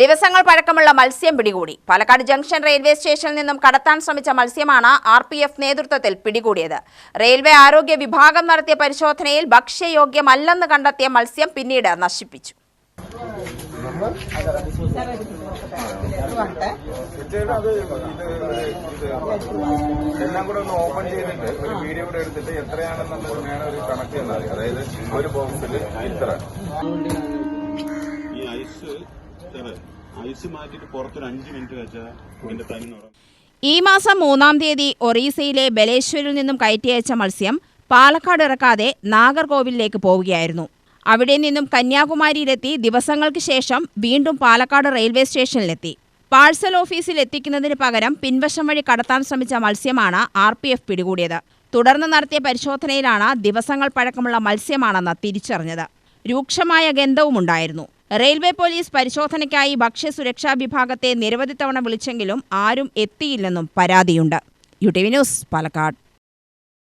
ദിവസങ്ങൾ പഴക്കമുള്ള മത്സ്യം പിടികൂടി. പാലക്കാട് ജംഗ്ഷൻ റെയിൽവേ സ്റ്റേഷനിൽ നിന്നും കടത്താൻ ശ്രമിച്ച മത്സ്യമാണ് ആർ പി എഫ് നേതൃത്വത്തിൽ പിടികൂടിയത്. റെയിൽവേ ആരോഗ്യ വിഭാഗം നടത്തിയ പരിശോധനയിൽ ഭക്ഷ്യയോഗ്യമല്ലെന്ന് കണ്ടെത്തിയ മത്സ്യം പിന്നീട് നശിപ്പിച്ചു. ഓപ്പൺ ചെയ്തിട്ട് ഒരു വീഡിയോ എടുത്തിട്ട് എത്രയാണെന്നുള്ളത് നേരെ ഒരു കണക്ക് അതായത് ഒരു ബോക്സിൽ ഈ ഐസ് ഐസ് പുറത്തൊരു മിനിറ്റ് ഈ മാസം മൂന്നാം തീയതി ഒറീസയിലെ ബലേശ്വരിൽ നിന്നും കയറ്റിയച്ച മത്സ്യം പാലക്കാട് ഇറക്കാതെ നാഗർകോവിലേക്ക് പോവുകയായിരുന്നു. അവിടെ നിന്നും കന്യാകുമാരിയിലെത്തി ദിവസങ്ങൾക്ക് ശേഷം വീണ്ടും പാലക്കാട് റെയിൽവേ സ്റ്റേഷനിലെത്തി. പാഴ്സൽ ഓഫീസിൽ എത്തിക്കുന്നതിന് പകരം പിൻവശം വഴി കടത്താൻ ശ്രമിച്ച മത്സ്യമാണ് ആർ പി എഫ് പിടികൂടിയത്. തുടർന്ന് നടത്തിയ പരിശോധനയിലാണ് ദിവസങ്ങൾ പഴക്കമുള്ള മത്സ്യമാണെന്ന് തിരിച്ചറിഞ്ഞത്. രൂക്ഷമായ ഗന്ധവുമുണ്ടായിരുന്നു. റെയിൽവേ പോലീസ് പരിശോധനയ്ക്കായി ഭക്ഷ്യസുരക്ഷാ വിഭാഗത്തെ നിരവധി തവണ വിളിച്ചെങ്കിലും ആരും എത്തിയില്ലെന്നും പരാതിയുണ്ട്. U T V news Palakkad.